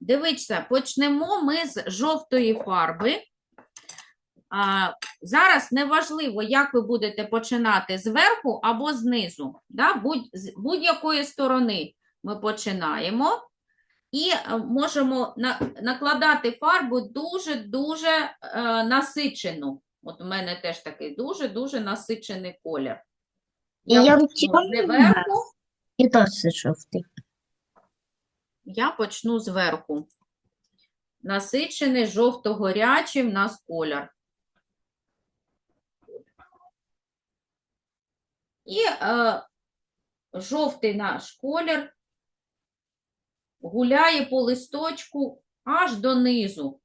дивіться, почнемо ми з жовтої фарби. А, зараз неважливо, як ви будете починати зверху або знизу. Да? Будь, з будь-якої сторони ми починаємо. І е, можемо на, накладати фарбу дуже-дуже е, насичену. От у мене теж такий дуже-дуже насичений колір. І я чорний зверху. І досить жовтий. Я почну зверху. Насичений жовто-горячий в нас колір. І е, жовтий наш колір гуляє по листочку аж донизу.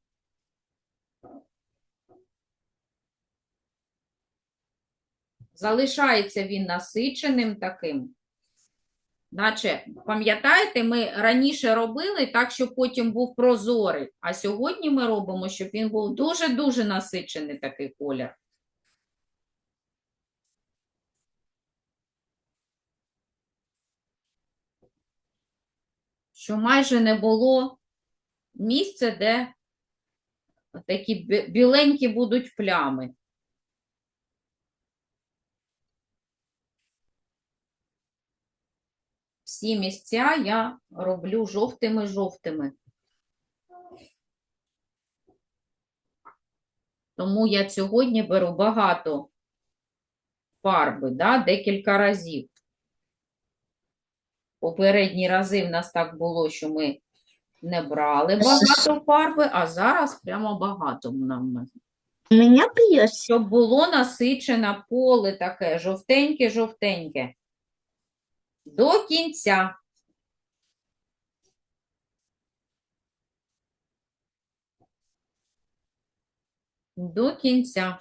Залишається він насиченим таким. Наче, пам'ятаєте, ми раніше робили так, щоб потім був прозорий, а сьогодні ми робимо, щоб він був дуже-дуже насичений такий колір. Що майже не було місця, де такі біленькі будуть плями. Всі місця я роблю жовтими-жовтими. Тому я сьогодні беру багато фарби, да, декілька разів. Попередні рази в нас так було, що ми не брали багато фарби, а зараз прямо багато нам. Щоб було насичене поле таке жовтеньке-жовтеньке. До кінця. До кінця.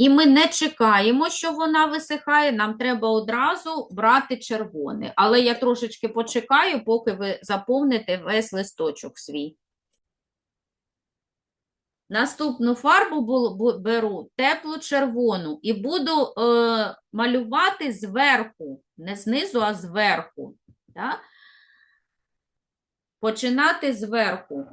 І ми не чекаємо, що вона висихає, нам треба одразу брати червоний. Але я трошечки почекаю, поки ви заповните весь листочок свій. Наступну фарбу бу- бу- беру теплу червону і буду е, малювати зверху, не знизу, а зверху. Да? Починати зверху.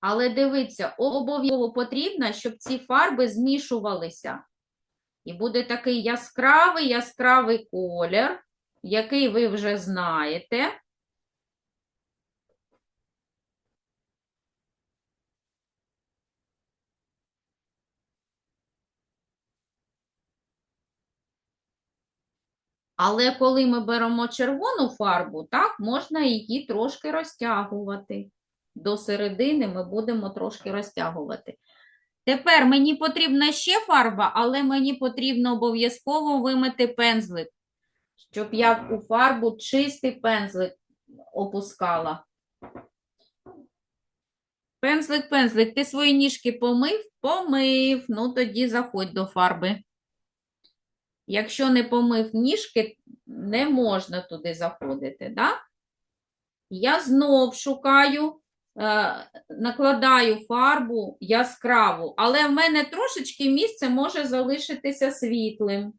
Але дивіться, обов'язково потрібно, щоб ці фарби змішувалися. І буде такий яскравий, яскравий колір, який ви вже знаєте. Але коли ми беремо червону фарбу, так, можна її трошки розтягувати. До середини ми будемо трошки розтягувати. Тепер мені потрібна ще фарба, але мені потрібно обов'язково вимити пензлик, щоб я у фарбу чистий пензлик опускала. Пензлик, пензлик, ти свої ніжки помив? Помив. Ну, тоді заходь до фарби. Якщо не помив ніжки, не можна туди заходити, да? Я знов шукаю, е, накладаю фарбу яскраву, але в мене трошечки місце може залишитися світлим.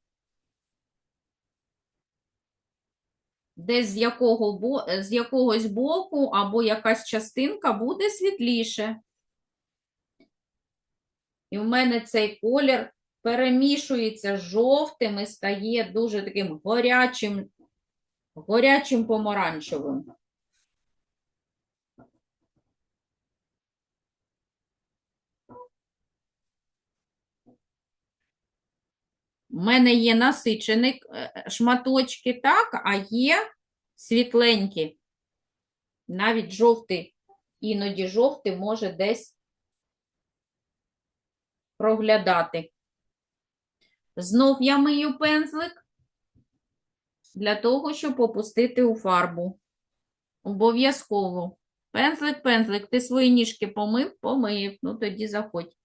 Десь з, якого, з якогось боку або якась частинка буде світліше. І в мене цей колір перемішується з жовтим і стає дуже таким горячим, горячим помаранчевим. У мене є насичені е, шматочки, так, а є світленькі. Навіть жовтий, іноді жовтий може десь проглядати. Знов я мию пензлик для того, щоб опустити у фарбу. Обов'язково. Пензлик, пензлик, ти свої ніжки помив? Помив. Ну, тоді заходь.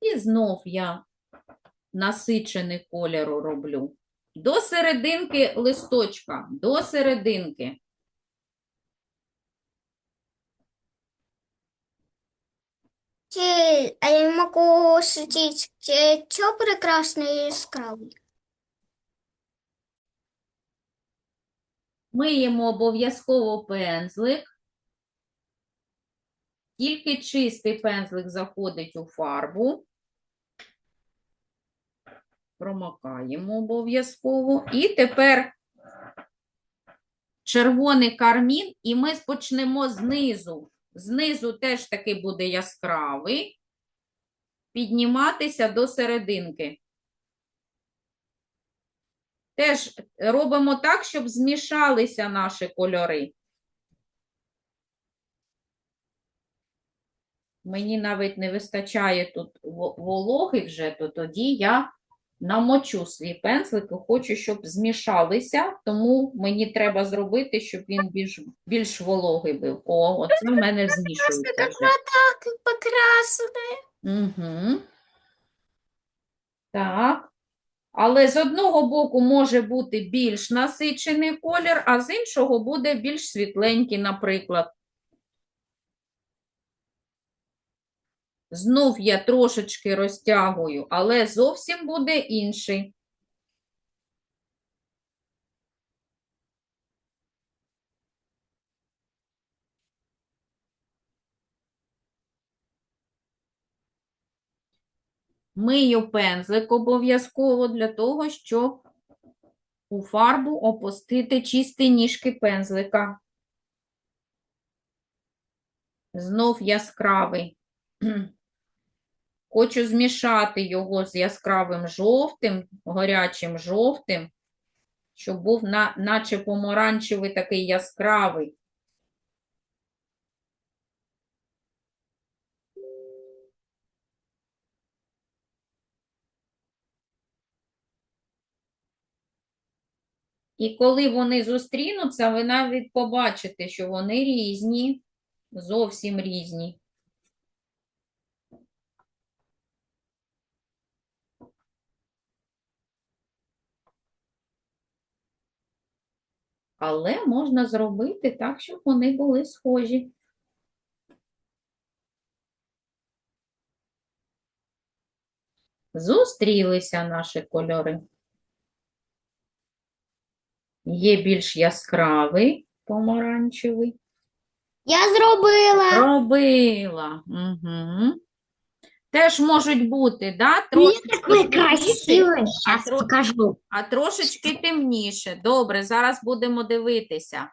І знов я насичений кольору роблю. До серединки листочка, до серединки. Чи- А я могу шутить, что прекрасный искравый? Миємо обов'язково пензлик. Тільки чистий пензлик заходить у фарбу. Промокаємо обов'язково. І тепер червоний кармін, і ми почнемо знизу. Знизу теж таки буде яскравий. Підніматися до серединки. Теж робимо так, щоб змішалися наші кольори. Мені навіть не вистачає тут вологи вже, то тоді я намочу свій пензлик і хочу, щоб змішалися, тому мені треба зробити, щоб він більш, більш вологий був. О, оце в мене змішується вже. Так прекрасно. Угу. Так. Але з одного боку може бути більш насичений колір, а з іншого буде більш світленький, наприклад. Знов я трошечки розтягую, але зовсім буде інший. Мию пензлик обов'язково для того, щоб у фарбу опустити чисті ніжки пензлика. Знов яскравий. Хочу змішати його з яскравим жовтим, гарячим жовтим, щоб був на, наче помаранчевий такий яскравий. І коли вони зустрінуться, ви навіть побачите, що вони різні, зовсім різні. Але можна зробити так, щоб вони були схожі. Зустрілися наші кольори. Є більш яскравий помаранчевий. Я зробила. Робила. Угу. Теж можуть бути, да? трошечки Такой світліший, красивый. Сейчас покажу. а трошечки темніше. Добре, зараз будемо дивитися.